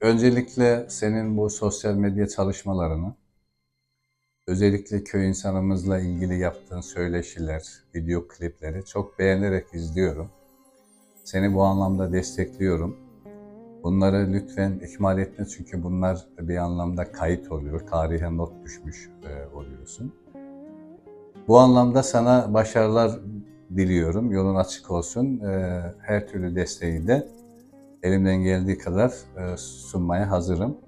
Öncelikle senin bu sosyal medya çalışmalarını, özellikle köy insanımızla ilgili yaptığın söyleşiler, video klipleri çok beğenerek izliyorum. Seni bu anlamda destekliyorum. Bunları lütfen ihmal etme çünkü bunlar bir anlamda kayıt oluyor, tarihe not düşmüş e, oluyorsun. Bu anlamda sana başarılar diliyorum. Yolun açık olsun. E, Her türlü desteği de elimden geldiği kadar e, sunmaya hazırım.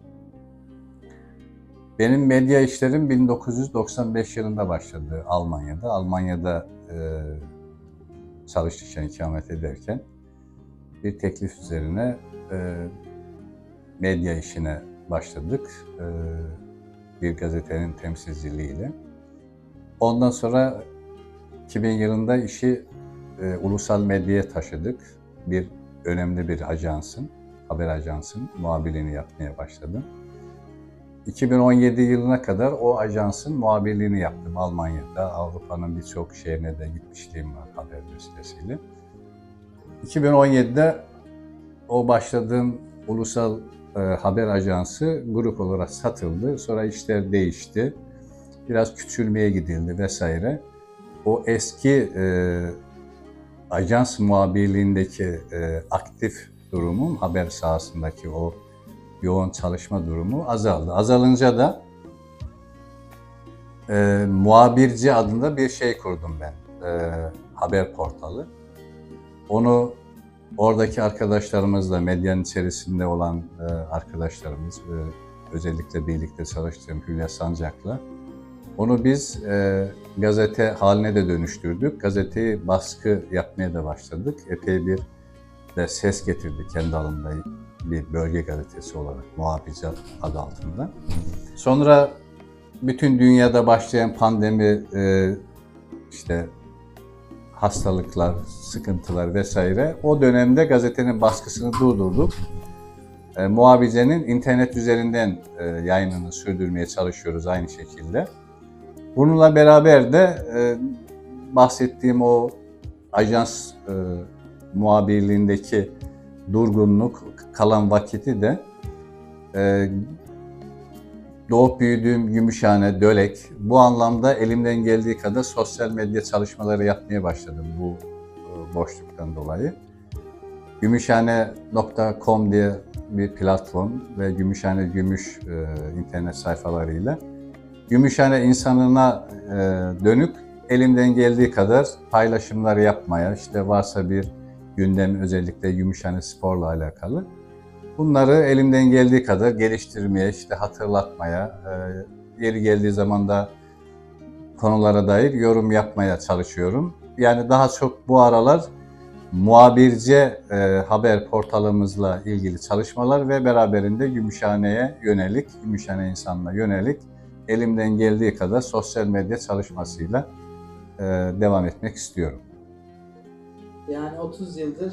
Benim medya işlerim 1995 yılında başladı Almanya'da. Almanya'da e, çalışırken, ikamet ederken bir teklif üzerine e, medya işine başladık. Bir gazetenin temsilciliğiyle. Ondan sonra 2000 yılında işi ulusal medyaya taşıdık. Bir önemli bir ajansın, haber ajansın muhabirliğini yapmaya başladım. 2017 yılına kadar o ajansın muhabirliğini yaptım Almanya'da. Avrupa'nın birçok şehrine de gitmişliğim var haber vesilesiyle. 2017'de o başladığım ulusal e, haber ajansı grup olarak satıldı. Sonra işler değişti. Biraz küçülmeye gidildi vesaire. O eski e, ajans muhabirliğindeki e, aktif durumum, haber sahasındaki o yoğun çalışma durumu azaldı. Azalınca da e, muhabirci adında bir şey kurdum ben, e, haber portalı. Onu oradaki arkadaşlarımızla, medyanın içerisinde olan e, arkadaşlarımız, e, özellikle birlikte çalıştığım Hülya Sancak'la, onu biz e, gazete haline de dönüştürdük. Gazeteyi baskı yapmaya da başladık. Epey bir de ses getirdi kendi alanında bir bölge gazetesi olarak muhabirci adı altında. Sonra bütün dünyada başlayan pandemi, e, işte hastalıklar, sıkıntılar vesaire o dönemde gazetenin baskısını durdurduk. E, muhabircenin internet üzerinden e, yayınını sürdürmeye çalışıyoruz aynı şekilde. Bununla beraber de e, bahsettiğim o ajans e, muhabirliğindeki durgunluk, kalan vakiti de e, doğup büyüdüğüm Gümüşhane, Dölek bu anlamda elimden geldiği kadar sosyal medya çalışmaları yapmaya başladım bu e, boşluktan dolayı. Gümüşhane.com diye bir platform ve Gümüşhane Gümüş e, internet sayfalarıyla Gümüşhane insanına e, dönük elimden geldiği kadar paylaşımlar yapmaya, işte varsa bir gündem özellikle Gümüşhane Spor'la alakalı. Bunları elimden geldiği kadar geliştirmeye, işte hatırlatmaya, e, yeri geldiği zaman da konulara dair yorum yapmaya çalışıyorum. Yani daha çok bu aralar muhabirce e, haber portalımızla ilgili çalışmalar ve beraberinde Gümüşhane'ye yönelik, Gümüşhane insanına yönelik elimden geldiği kadar sosyal medya çalışmasıyla e, devam etmek istiyorum. Yani 30 yıldır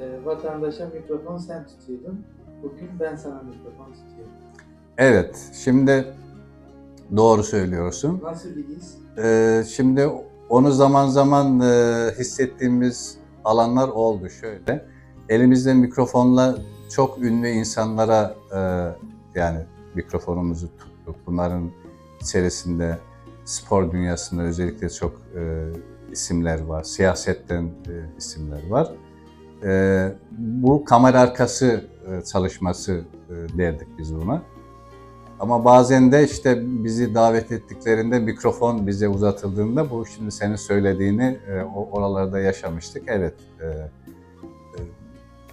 e, vatandaşa mikrofon sen tutuyordun. Bugün ben sana mikrofon tutuyorum. Evet, şimdi doğru söylüyorsun. Nasıl bir his? Ee, şimdi onu zaman zaman e, hissettiğimiz alanlar oldu şöyle. Elimizde mikrofonla çok ünlü insanlara e, yani mikrofonumuzu tuttuk. Bunların içerisinde spor dünyasında özellikle çok e, isimler var. Siyasetten e, isimler var. E, bu kamera arkası e, çalışması e, derdik biz buna. Ama bazen de işte bizi davet ettiklerinde mikrofon bize uzatıldığında bu şimdi senin söylediğini e, oralarda yaşamıştık. Evet. e, e,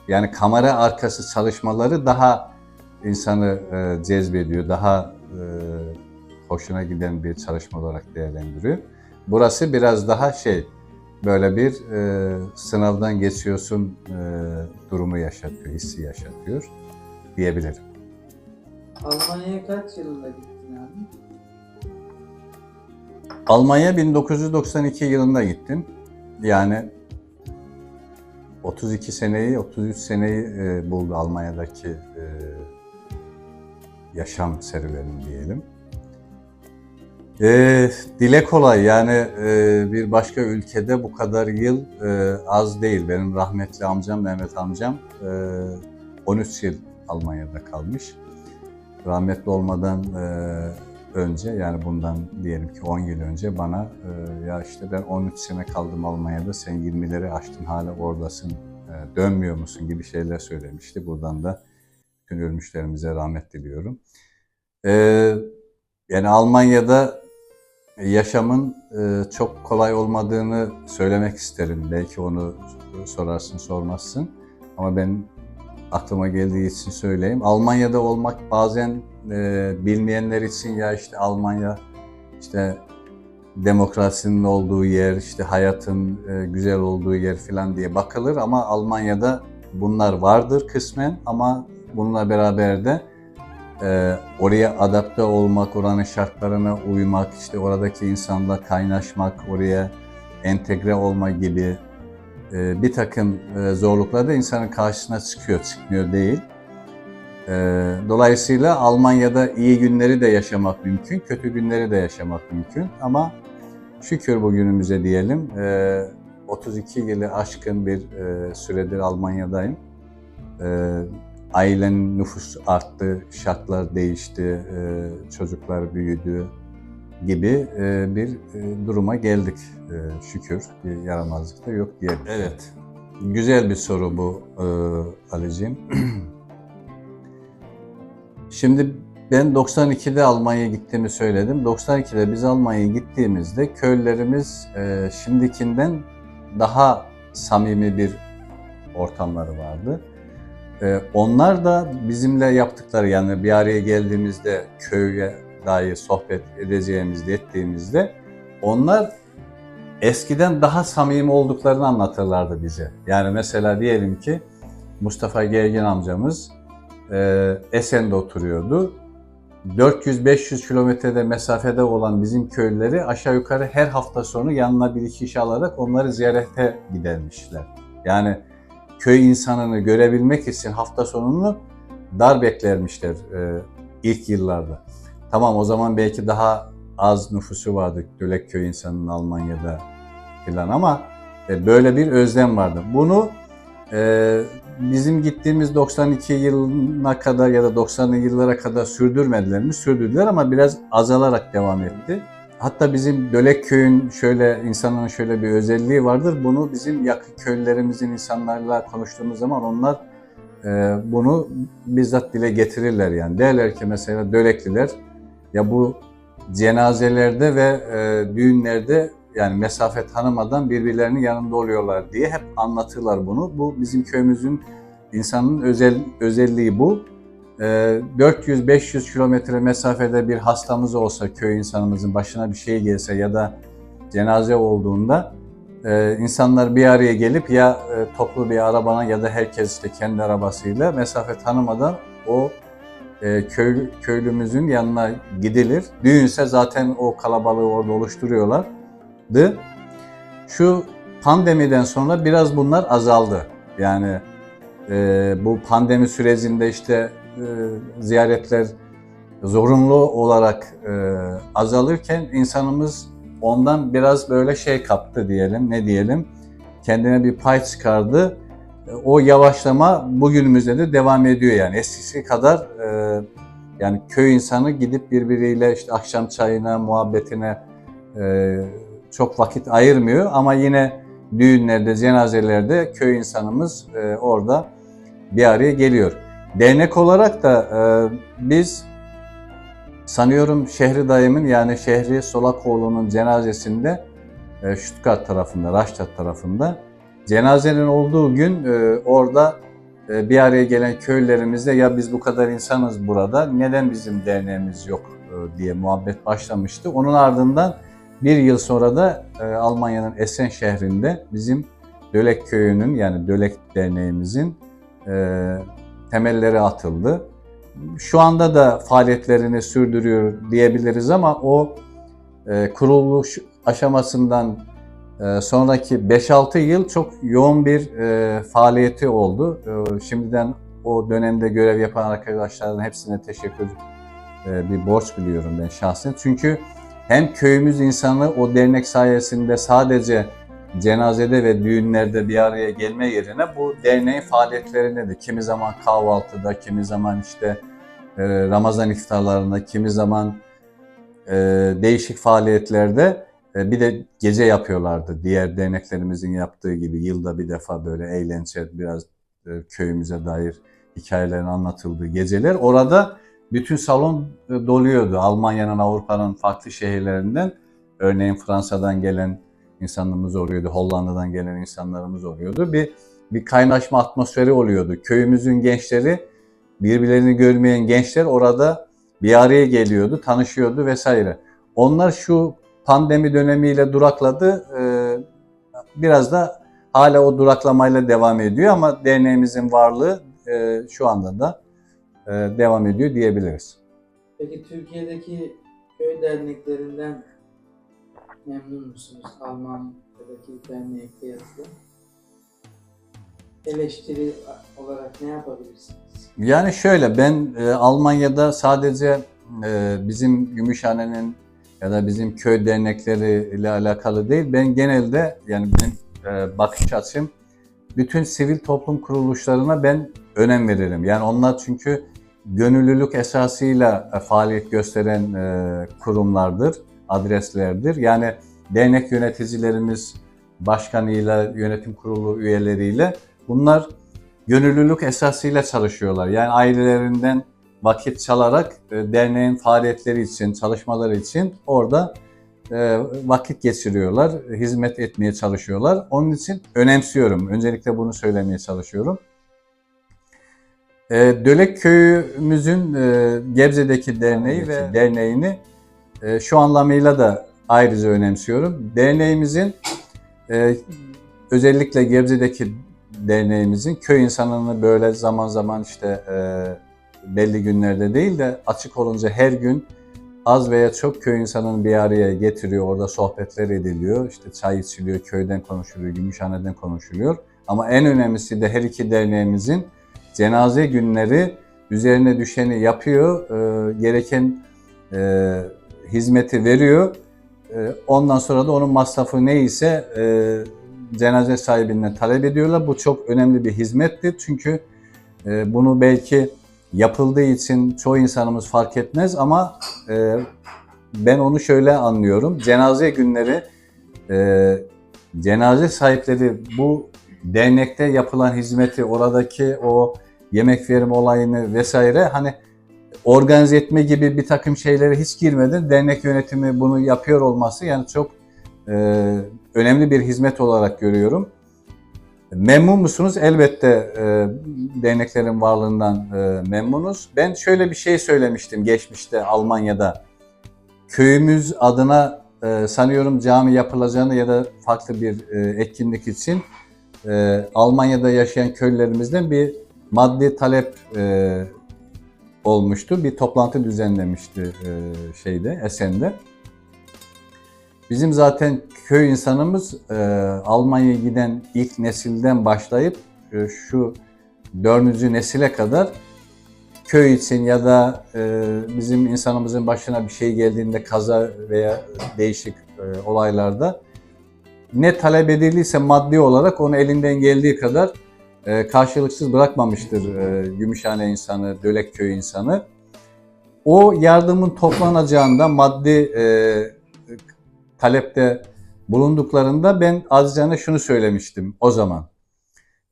yani kamera arkası çalışmaları daha insanı e, cezbediyor, daha hoşuna giden bir çalışma olarak değerlendiriyor. Burası biraz daha şey, böyle bir e, sınavdan geçiyorsun e, durumu yaşatıyor, hissi yaşatıyor diyebilirim. Almanya'ya kaç yılında gittin abi? Almanya 1992 yılında gittim. Yani 32 seneyi, 33 seneyi e, buldu Almanya'daki e, yaşam serüvenim diyelim. E, dile kolay yani e, bir başka ülkede bu kadar yıl e, az değil. Benim rahmetli amcam Mehmet amcam e, 13 yıl Almanya'da kalmış. Rahmetli olmadan e, önce yani bundan diyelim ki 10 yıl önce bana e, ya işte ben 13 sene kaldım Almanya'da sen 20'leri açtın hala oradasın e, dönmüyor musun gibi şeyler söylemişti. Buradan da bütün ölmüşlerimize rahmet diliyorum. E, yani Almanya'da yaşamın e, çok kolay olmadığını söylemek isterim. Belki onu sorarsın sormazsın ama ben aklıma geldiği için söyleyeyim. Almanya'da olmak bazen e, bilmeyenler için ya işte Almanya işte demokrasinin olduğu yer, işte hayatın e, güzel olduğu yer falan diye bakılır ama Almanya'da bunlar vardır kısmen ama bununla beraber de e, oraya adapte olmak, oranın şartlarına uymak, işte oradaki insanla kaynaşmak, oraya entegre olma gibi e, bir takım e, zorluklar da insanın karşısına çıkıyor, çıkmıyor değil. E, dolayısıyla Almanya'da iyi günleri de yaşamak mümkün, kötü günleri de yaşamak mümkün ama şükür bugünümüze diyelim. E, 32 yılı aşkın bir e, süredir Almanya'dayım. E, ailenin nüfus arttı, şartlar değişti, e, çocuklar büyüdü gibi e, bir e, duruma geldik şükür. Bir yaramazlık da yok diye. Evet, güzel bir soru bu Ali'ciğim. Şimdi ben 92'de Almanya'ya gittiğimi söyledim. 92'de biz Almanya'ya gittiğimizde köylerimiz şimdikinden daha samimi bir ortamları vardı. Ee, onlar da bizimle yaptıkları yani bir araya geldiğimizde köye dair sohbet edeceğimizde ettiğimizde onlar eskiden daha samimi olduklarını anlatırlardı bize. Yani mesela diyelim ki Mustafa Gergin amcamız e, Esen'de oturuyordu. 400-500 kilometrede mesafede olan bizim köylüleri aşağı yukarı her hafta sonu yanına bir iki kişi alarak onları ziyarete gidermişler. Yani köy insanını görebilmek için hafta sonunu dar beklermişler e, ilk yıllarda. Tamam o zaman belki daha az nüfusu vardı Dölek köy insanının Almanya'da filan ama e, böyle bir özlem vardı. Bunu e, bizim gittiğimiz 92 yılına kadar ya da 90'lı yıllara kadar sürdürmediler mi? Sürdürdüler ama biraz azalarak devam etti. Hatta bizim Dölek köyün şöyle insanların şöyle bir özelliği vardır. Bunu bizim yakın köylerimizin insanlarla konuştuğumuz zaman onlar e, bunu bizzat dile getirirler yani. Derler ki mesela Dölekliler ya bu cenazelerde ve e, düğünlerde yani mesafe tanımadan birbirlerinin yanında oluyorlar diye hep anlatırlar bunu. Bu bizim köyümüzün insanın özel özelliği bu. 400-500 Ee, kilometre mesafede bir hastamız olsa köy insanımızın başına bir şey gelse ya da cenaze olduğunda e, insanlar bir araya gelip ya e, toplu bir arabana ya da herkes işte kendi arabasıyla mesafe tanımadan o e, köy, köylümüzün yanına gidilir. Düğünse zaten o kalabalığı orada oluşturuyorlardı. Şu pandemiden sonra biraz bunlar azaldı. Yani bu pandemi sürecinde işte e, ziyaretler zorunlu olarak e, azalırken insanımız ondan biraz böyle şey kaptı diyelim, ne diyelim, kendine bir pay çıkardı. E, o yavaşlama bugünümüzde de devam ediyor yani eskisi kadar e, yani köy insanı gidip birbiriyle işte akşam çayına, muhabbetine e, çok vakit ayırmıyor ama yine düğünlerde, cenazelerde köy insanımız e, orada bir araya geliyor. Dernek olarak da e, biz sanıyorum Şehri Dayım'ın yani Şehri Solakoğlu'nun cenazesinde e, Stuttgart tarafında, Rastatt tarafında cenazenin olduğu gün e, orada e, bir araya gelen köylerimizde ya biz bu kadar insanız burada neden bizim derneğimiz yok e, diye muhabbet başlamıştı. Onun ardından bir yıl sonra da e, Almanya'nın Essen şehrinde bizim Dölek köyünün yani Dölek derneğimizin e, temelleri atıldı. Şu anda da faaliyetlerini sürdürüyor diyebiliriz ama o e, kuruluş aşamasından e, sonraki 5-6 yıl çok yoğun bir e, faaliyeti oldu. E, şimdiden o dönemde görev yapan arkadaşların hepsine teşekkür e, bir borç biliyorum ben şahsen. Çünkü hem köyümüz insanı o dernek sayesinde sadece cenazede ve düğünlerde bir araya gelme yerine bu derneğin faaliyetlerinde de kimi zaman kahvaltıda, kimi zaman işte e, Ramazan iftarlarında, kimi zaman e, değişik faaliyetlerde e, bir de gece yapıyorlardı. Diğer derneklerimizin yaptığı gibi yılda bir defa böyle eğlence, biraz e, köyümüze dair hikayelerin anlatıldığı geceler. Orada bütün salon e, doluyordu. Almanya'nın, Avrupa'nın farklı şehirlerinden, örneğin Fransa'dan gelen insanlarımız oluyordu, Hollanda'dan gelen insanlarımız oluyordu. Bir bir kaynaşma atmosferi oluyordu. Köyümüzün gençleri, birbirlerini görmeyen gençler orada bir araya geliyordu, tanışıyordu vesaire. Onlar şu pandemi dönemiyle durakladı. Ee, Biraz da hala o duraklamayla devam ediyor ama derneğimizin varlığı e, şu anda da e, devam ediyor diyebiliriz. Peki Türkiye'deki köy derneklerinden memnun musunuz? Almanya'daki derneğe kıyasla. Eleştiri olarak ne yapabilirsiniz? Yani şöyle ben e, Almanya'da sadece e, bizim Gümüşhane'nin ya da bizim köy dernekleri ile alakalı değil. Ben genelde yani benim e, bakış açım bütün sivil toplum kuruluşlarına ben önem veririm. Yani onlar çünkü gönüllülük esasıyla e, faaliyet gösteren e, kurumlardır, adreslerdir. Yani dernek yöneticilerimiz, başkanıyla, yönetim kurulu üyeleriyle bunlar gönüllülük esasıyla çalışıyorlar. Yani ailelerinden vakit çalarak e, derneğin faaliyetleri için, çalışmaları için orada e, vakit geçiriyorlar, hizmet etmeye çalışıyorlar. Onun için önemsiyorum. Öncelikle bunu söylemeye çalışıyorum. E, Dölek köyümüzün Gebze'deki derneği ve derneğini e, şu anlamıyla da ayrıca önemsiyorum. Derneğimizin e, özellikle Gebze'deki derneğimizin köy insanını böyle zaman zaman işte e, belli günlerde değil de açık olunca her gün az veya çok köy insanını bir araya getiriyor. Orada sohbetler ediliyor. İşte çay içiliyor, köyden konuşuluyor, Gümüşhane'den konuşuluyor. Ama en önemlisi de her iki derneğimizin cenaze günleri üzerine düşeni yapıyor. E, gereken e, hizmeti veriyor. E, ondan sonra da onun masrafı neyse e, cenaze sahibinden talep ediyorlar. Bu çok önemli bir hizmettir. Çünkü e, bunu belki yapıldığı için çoğu insanımız fark etmez ama e, ben onu şöyle anlıyorum. Cenaze günleri cenaze sahipleri bu dernekte yapılan hizmeti, oradaki o yemek verim olayını vesaire hani organize etme gibi bir takım şeylere hiç girmeden dernek yönetimi bunu yapıyor olması yani çok e, önemli bir hizmet olarak görüyorum. Memnun musunuz? Elbette e, derneklerin varlığından e, memnunuz. Ben şöyle bir şey söylemiştim geçmişte Almanya'da. Köyümüz adına e, sanıyorum cami yapılacağını ya da farklı bir e, etkinlik için e, Almanya'da yaşayan köylülerimizden bir maddi talep e, olmuştu. Bir toplantı düzenlemişti e, şeyde, Esen'de. Bizim zaten köy insanımız e, Almanya'ya giden ilk nesilden başlayıp e, şu dördüncü nesile kadar köy için ya da bizim insanımızın başına bir şey geldiğinde kaza veya değişik olaylarda ne talep edildiyse maddi olarak onu elinden geldiği kadar e, karşılıksız bırakmamıştır e, Gümüşhane insanı, Dölek köyü insanı. O yardımın toplanacağında maddi e, talepte bulunduklarında ben azizane şunu söylemiştim o zaman.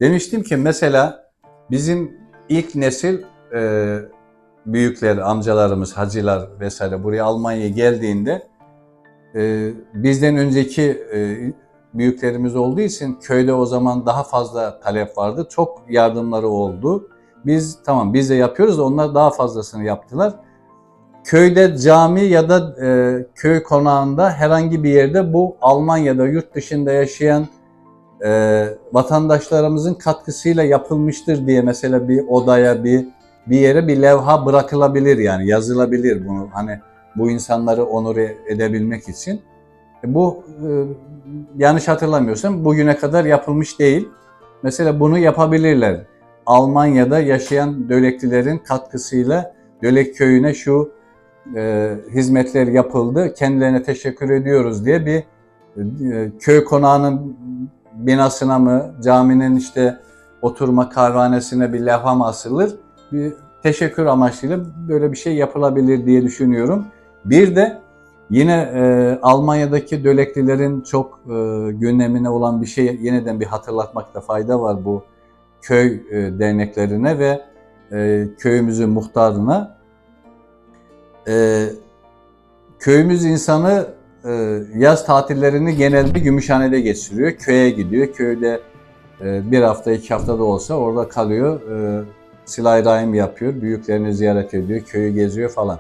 Demiştim ki mesela bizim ilk nesil e, büyükler, amcalarımız, hacılar vesaire buraya Almanya'ya geldiğinde e, bizden önceki e, büyüklerimiz olduğu için köyde o zaman daha fazla talep vardı. Çok yardımları oldu. Biz tamam biz de yapıyoruz da onlar daha fazlasını yaptılar köyde cami ya da e, köy konağında herhangi bir yerde bu Almanya'da yurt dışında yaşayan e, vatandaşlarımızın katkısıyla yapılmıştır diye mesela bir odaya bir bir yere bir levha bırakılabilir yani yazılabilir bunu hani bu insanları onur edebilmek için. E, bu e, yanlış hatırlamıyorsam bugüne kadar yapılmış değil. Mesela bunu yapabilirler. Almanya'da yaşayan Döleklilerin katkısıyla Dölek köyüne şu e, hizmetler yapıldı. Kendilerine teşekkür ediyoruz diye bir e, köy konağının binasına mı, caminin işte oturma kahvehanesine bir levha mı asılır? Bir teşekkür amaçlıyla böyle bir şey yapılabilir diye düşünüyorum. Bir de yine e, Almanya'daki döleklilerin çok e, gündemine olan bir şey yeniden bir hatırlatmakta fayda var bu köy e, derneklerine ve e, köyümüzün muhtarına. E, köyümüz insanı e, yaz tatillerini genelde Gümüşhane'de geçiriyor. Köye gidiyor. Köyde e, bir hafta, iki hafta da olsa orada kalıyor. E, Silah-ı Rahim yapıyor. Büyüklerini ziyaret ediyor. Köyü geziyor falan.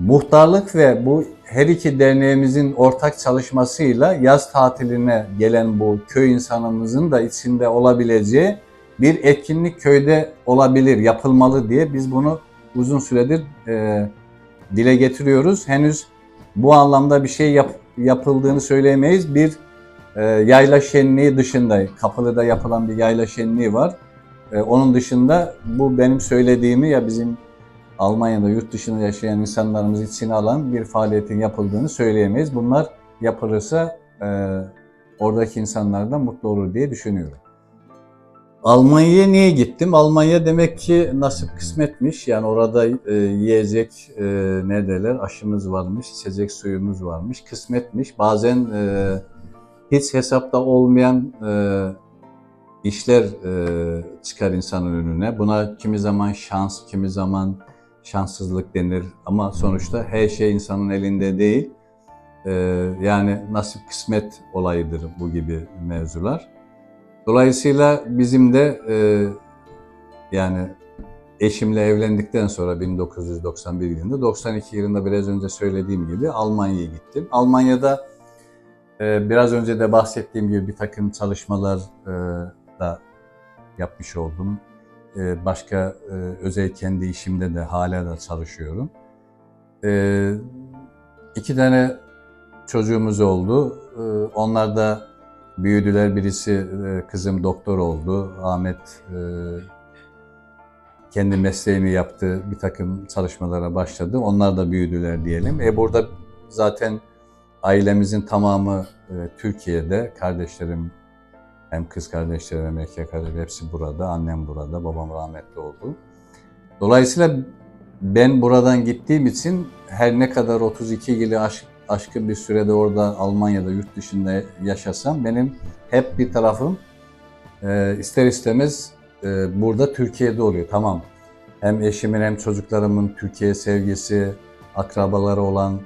Muhtarlık ve bu her iki derneğimizin ortak çalışmasıyla yaz tatiline gelen bu köy insanımızın da içinde olabileceği bir etkinlik köyde olabilir, yapılmalı diye biz bunu uzun süredir e, dile getiriyoruz. Henüz bu anlamda bir şey yap- yapıldığını söyleyemeyiz. Bir e, yayla şenliği dışında, Kapılı'da yapılan bir yayla şenliği var. E, onun dışında bu benim söylediğimi ya bizim Almanya'da yurt dışında yaşayan insanlarımız içine alan bir faaliyetin yapıldığını söyleyemeyiz. Bunlar yapılırsa e, oradaki insanlar da mutlu olur diye düşünüyorum. Almanya'ya niye gittim? Almanya demek ki nasip kısmetmiş. Yani orada e, yiyecek e, ne derler aşımız varmış, içecek suyumuz varmış. Kısmetmiş. Bazen e, hiç hesapta olmayan e, işler e, çıkar insanın önüne. Buna kimi zaman şans, kimi zaman şanssızlık denir. Ama sonuçta her şey insanın elinde değil. E, yani nasip kısmet olayıdır bu gibi mevzular. Dolayısıyla bizim de e, yani eşimle evlendikten sonra 1991 yılında, 92 yılında biraz önce söylediğim gibi Almanya'ya gittim. Almanya'da e, biraz önce de bahsettiğim gibi bir takım çalışmalar e, da yapmış oldum. E, başka e, özel kendi işimde de hala da çalışıyorum. E, iki tane çocuğumuz oldu. E, onlar da büyüdüler. Birisi e, kızım doktor oldu. Ahmet e, kendi mesleğini yaptı. Bir takım çalışmalara başladı. Onlar da büyüdüler diyelim. E burada zaten ailemizin tamamı Türkiye'de. Kardeşlerim hem kız kardeşlerim hem erkek kardeşlerim hepsi burada. Annem burada. Babam rahmetli oldu. Dolayısıyla ben buradan gittiğim için her ne kadar 32 yılı aşk, aşkın bir sürede orada Almanya'da yurt dışında yaşasam benim hep bir tarafım e, ister istemez e, burada Türkiye'de oluyor. Tamam hem eşimin hem çocuklarımın Türkiye sevgisi, akrabaları olan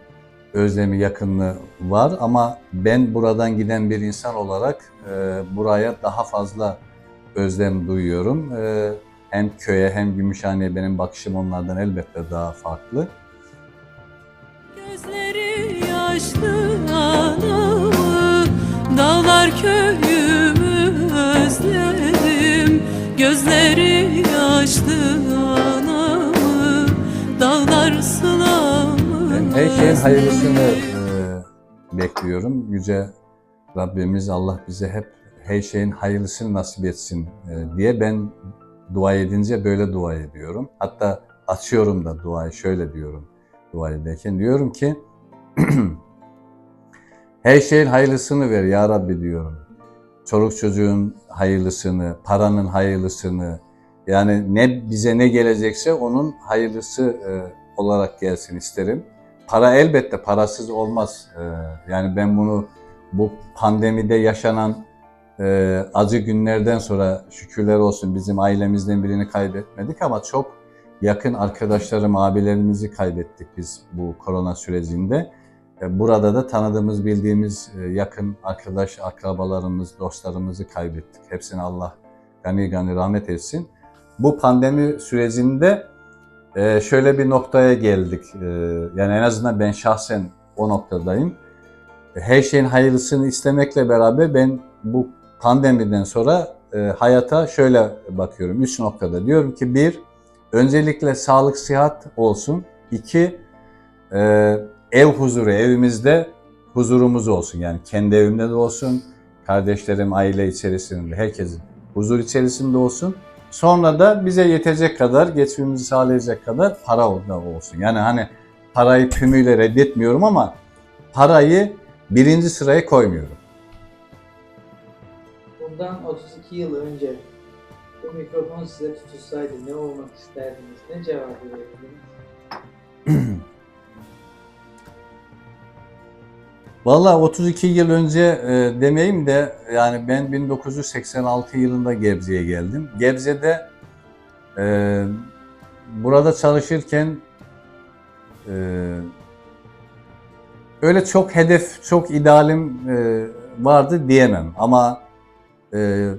özlemi, yakınlığı var ama ben buradan giden bir insan olarak e, buraya daha fazla özlem duyuyorum. E, hem köye hem Gümüşhane'ye benim bakışım onlardan elbette daha farklı. Gözleri yaşlı anamı Dağlar köyümü özledim Gözleri yaşlı anamı Dağlar her şeyin hayırlısını e, bekliyorum. Yüce Rabbimiz Allah bize hep her şeyin hayırlısını nasip etsin e, diye ben dua edince böyle dua ediyorum. Hatta açıyorum da duayı şöyle diyorum dua ederken. Diyorum ki her şeyin hayırlısını ver ya Rabbi diyorum. Çoluk çocuğun hayırlısını, paranın hayırlısını, yani ne bize ne gelecekse onun hayırlısı e, olarak gelsin isterim. Para elbette parasız olmaz. E, yani ben bunu bu pandemide yaşanan e, acı günlerden sonra şükürler olsun bizim ailemizden birini kaybetmedik ama çok yakın arkadaşlarım, abilerimizi kaybettik biz bu korona sürecinde. E, Burada da tanıdığımız, bildiğimiz e, yakın arkadaş, akrabalarımız, dostlarımızı kaybettik. Hepsine Allah gani gani rahmet etsin. Bu pandemi sürecinde e, şöyle bir noktaya geldik. E, Yani en azından ben şahsen o noktadayım. Her şeyin hayırlısını istemekle beraber ben bu pandemiden sonra e, hayata şöyle bakıyorum. Üç noktada. Diyorum ki bir, öncelikle sağlık, sıhhat olsun. İki, e, ev huzuru, evimizde huzurumuz olsun. Yani kendi evimde de olsun, kardeşlerim, aile içerisinde, herkesin huzur içerisinde olsun. Sonra da bize yetecek kadar, geçimimizi sağlayacak kadar para olsun. Yani hani parayı tümüyle reddetmiyorum ama parayı birinci sıraya koymuyorum. Bundan 32 yıl önce bu mikrofon size tutulsaydı ne olmak isterdiniz? Ne cevabı verirdiniz? Vallahi 32 yıl önce e, demeyeyim de yani ben 1986 yılında Gebze'ye geldim. Gebze'de e, burada çalışırken e, öyle çok hedef, çok idealim e, vardı diyemem. Ama e,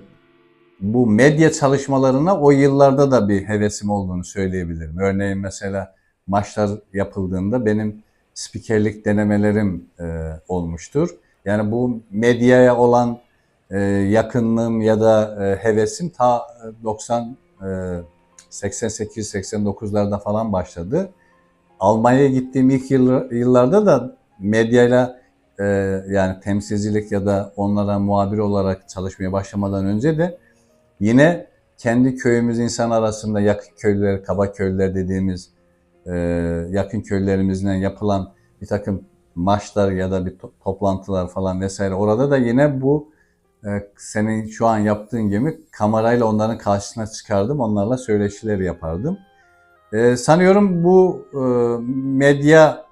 bu medya çalışmalarına o yıllarda da bir hevesim olduğunu söyleyebilirim. Örneğin mesela maçlar yapıldığında benim spikerlik denemelerim e, olmuştur. Yani bu medyaya olan e, yakınlığım ya da e, hevesim ta 90 e, 88-89'larda falan başladı. Almanya'ya gittiğim ilk yıl- yıllarda da medyayla e, yani temsilcilik ya da onlara muhabir olarak çalışmaya başlamadan önce de yine kendi köyümüz insan arasında yakın köylüler, kaba köylüler dediğimiz e, yakın köylerimizle yapılan bir takım maçlar ya da bir to- toplantılar falan vesaire orada da yine bu e, senin şu an yaptığın gibi kamerayla onların karşısına çıkardım. Onlarla söyleşiler yapardım. E, sanıyorum bu e, medya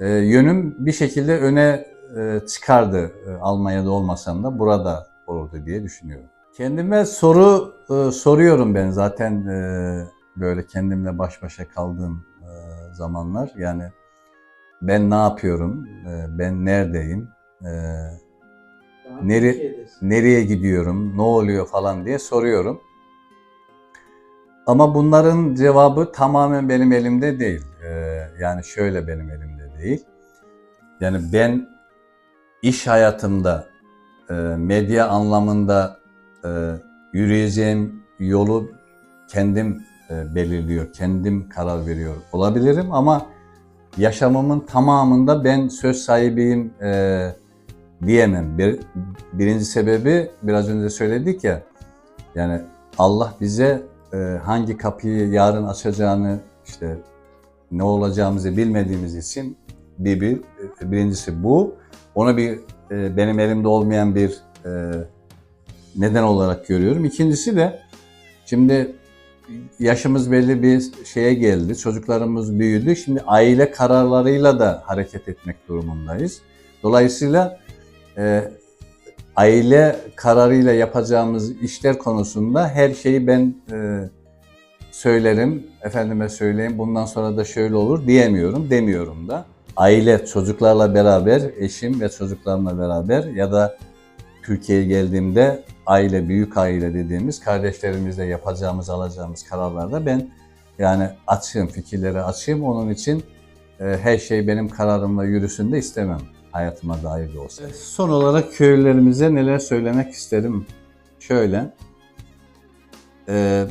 e, yönüm bir şekilde öne e, çıkardı. E, Almanya'da olmasam da burada olurdu diye düşünüyorum. Kendime soru e, soruyorum ben zaten e, böyle kendimle baş başa kaldığım zamanlar. Yani ben ne yapıyorum, e, ben neredeyim, e, Nere- nereye gidiyorum, ne oluyor falan diye soruyorum. Ama bunların cevabı tamamen benim elimde değil. E, yani şöyle benim elimde değil. Yani ben iş hayatımda, medya anlamında yürüyeceğim yolu kendim belirliyor, kendim karar veriyor olabilirim ama yaşamımın tamamında ben söz sahibiyim e, diyemem. Bir, birinci sebebi biraz önce söyledik ya, yani Allah bize e, hangi kapıyı yarın açacağını işte ne olacağımızı bilmediğimiz için bir, bir birincisi bu. Onu bir e, benim elimde olmayan bir e, neden olarak görüyorum. İkincisi de şimdi yaşımız belli bir şeye geldi. Çocuklarımız büyüdü. Şimdi aile kararlarıyla da hareket etmek durumundayız. Dolayısıyla e, aile kararıyla yapacağımız işler konusunda her şeyi ben e, söylerim, efendime söyleyeyim bundan sonra da şöyle olur diyemiyorum, demiyorum da. Aile, çocuklarla beraber, eşim ve çocuklarımla beraber ya da Türkiye'ye geldiğimde aile, büyük aile dediğimiz kardeşlerimizle yapacağımız, alacağımız kararlarda ben yani açığım, fikirleri açığım. Onun için e, her şey benim kararımla yürüsün de istemem hayatıma dair de olsa. Son olarak köylülerimize neler söylemek isterim? Şöyle, e,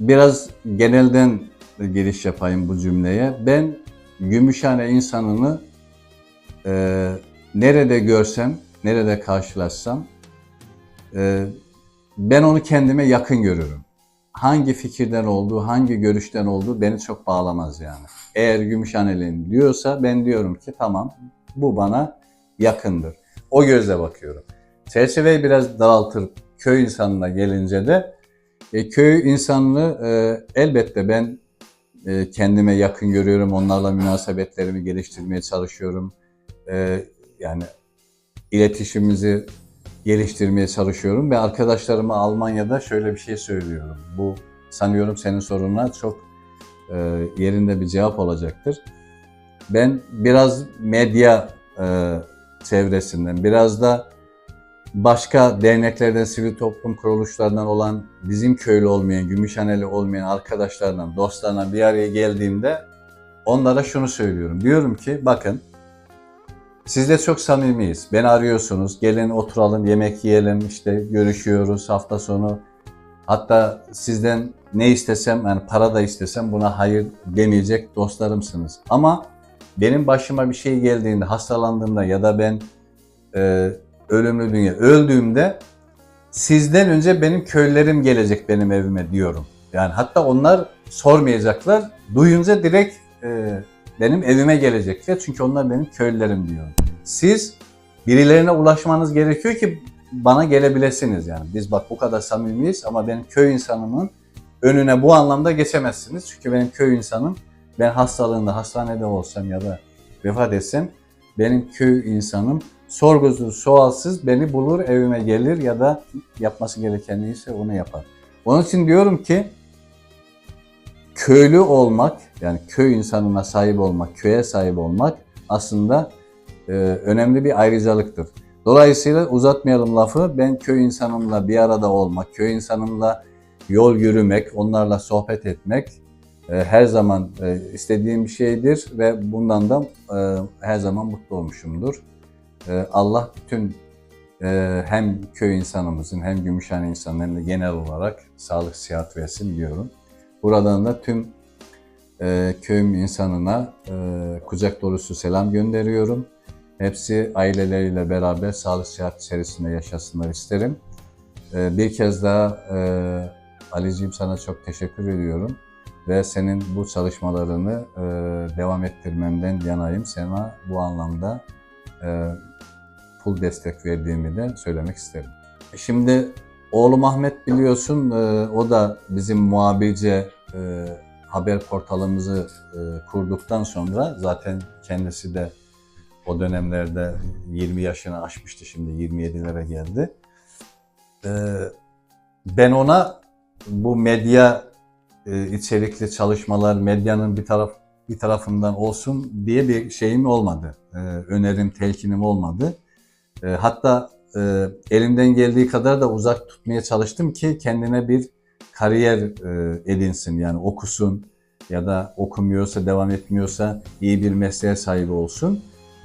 biraz genelden giriş yapayım bu cümleye. Ben Gümüşhane insanını e, nerede görsem, nerede karşılaşsam e, ben onu kendime yakın görürüm. Hangi fikirden olduğu, hangi görüşten olduğu beni çok bağlamaz yani. Eğer Gümüşhaneliyim diyorsa ben diyorum ki tamam bu bana yakındır. O gözle bakıyorum. Çerçeveyi biraz daraltır köy insanına gelince de e, köy insanını e, elbette ben e, kendime yakın görüyorum. Onlarla münasebetlerimi geliştirmeye çalışıyorum. E, yani iletişimimizi geliştirmeye çalışıyorum ve arkadaşlarıma Almanya'da şöyle bir şey söylüyorum. Bu sanıyorum senin sorununa çok e, yerinde bir cevap olacaktır. Ben biraz medya e, çevresinden, biraz da başka derneklerden, sivil toplum kuruluşlarından olan bizim köylü olmayan, Gümüşhaneli olmayan arkadaşlarla, dostlarla bir araya geldiğimde onlara şunu söylüyorum. Diyorum ki bakın sizle çok samimiyiz. Beni arıyorsunuz. Gelin oturalım, yemek yiyelim, işte görüşüyoruz hafta sonu. Hatta sizden ne istesem, yani para da istesem buna hayır demeyecek dostlarımsınız. Ama benim başıma bir şey geldiğinde, hastalandığımda ya da ben e, ölümlü dünya öldüğümde sizden önce benim köylerim gelecek benim evime diyorum. Yani hatta onlar sormayacaklar. Duyunca direkt e, benim evime gelecekler. Çünkü onlar benim köylülerim diyorum. Siz birilerine ulaşmanız gerekiyor ki bana gelebilesiniz yani. Biz bak bu kadar samimiyiz ama benim köy insanımın önüne bu anlamda geçemezsiniz. Çünkü benim köy insanım ben hastalığında hastanede olsam ya da vefat etsem benim köy insanım sorgusuz sualsız beni bulur evime gelir ya da yapması gereken neyse onu yapar. Onun için diyorum ki köylü olmak yani köy insanına sahip olmak, köye sahip olmak aslında e, önemli bir ayrıcalıktır. Dolayısıyla uzatmayalım lafı. Ben köy insanımla bir arada olmak, köy insanımla yol yürümek, onlarla sohbet etmek e, her zaman e, istediğim bir şeydir ve bundan da e, her zaman mutlu olmuşumdur. E, Allah bütün e, hem köy insanımızın hem Gümüşhane insanlarının genel olarak sağlık, sıhhat versin diyorum. Buradan da tüm e, köyüm insanına e, kucak dolusu selam gönderiyorum. Hepsi aileleriyle beraber sağlık sıhhat içerisinde yaşasınlar isterim. E, bir kez daha e, Ali'ciğim sana çok teşekkür ediyorum. Ve senin bu çalışmalarını e, devam ettirmemden yanayım. Sana bu anlamda e, full destek verdiğimi de söylemek isterim. Şimdi oğlum Ahmet biliyorsun e, o da bizim muhabirce e, haber portalımızı e, kurduktan sonra zaten kendisi de o dönemlerde 20 yaşını aşmıştı şimdi 27'lere geldi. E, ben ona bu medya e, içerikli çalışmalar medyanın bir taraf bir tarafından olsun diye bir şeyim olmadı. E, önerim, telkinim olmadı. E, hatta e, elimden geldiği kadar da uzak tutmaya çalıştım ki kendine bir kariyer e, edinsin yani okusun ya da okumuyorsa devam etmiyorsa iyi bir mesleğe sahibi olsun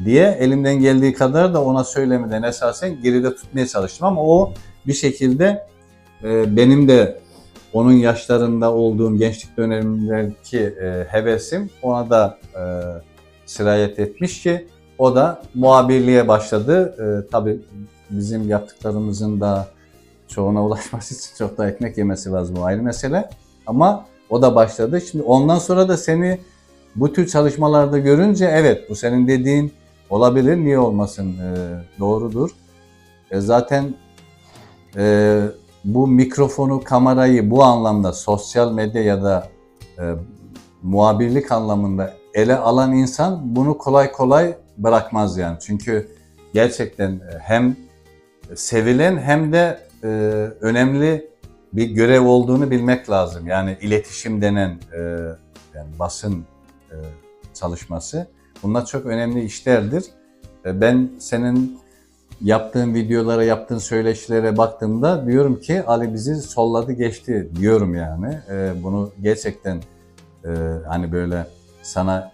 diye elimden geldiği kadar da ona söylemeden esasen geride tutmaya çalıştım ama o bir şekilde e, benim de onun yaşlarında olduğum gençlik dönemindeki e, hevesim ona da e, sirayet etmiş ki o da muhabirliğe başladı. E, tabii bizim yaptıklarımızın da çoğuna ulaşması için çok da ekmek yemesi lazım o ayrı mesele. Ama o da başladı. Şimdi ondan sonra da seni bu tür çalışmalarda görünce evet bu senin dediğin olabilir niye olmasın e, doğrudur. E, zaten e, bu mikrofonu, kamerayı bu anlamda sosyal medya ya da e, muhabirlik anlamında ele alan insan bunu kolay kolay bırakmaz yani. Çünkü gerçekten e, hem sevilen hem de e, önemli bir görev olduğunu bilmek lazım. Yani iletişim denen e, yani basın e, çalışması bunlar çok önemli işlerdir. E, ben senin yaptığın videolara, yaptığın söyleşilere baktığımda diyorum ki Ali bizi solladı geçti diyorum yani. E, bunu gerçekten e, hani böyle sana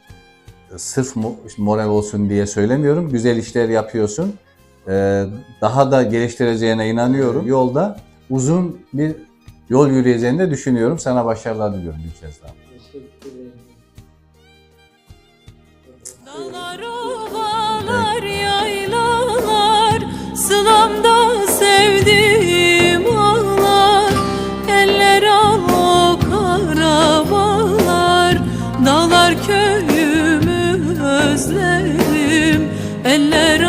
sırf mo- moral olsun diye söylemiyorum. Güzel işler yapıyorsun. E, daha da geliştireceğine inanıyorum. Yolda uzun bir yol yürüyeceğini de düşünüyorum. Sana başarılar diliyorum bir kez daha. Teşekkür ederim. Dağlar, ovalar, yaylalar, sılamda sevdiğim ağlar, eller al o karabalar, dağlar köyümü özlerim, eller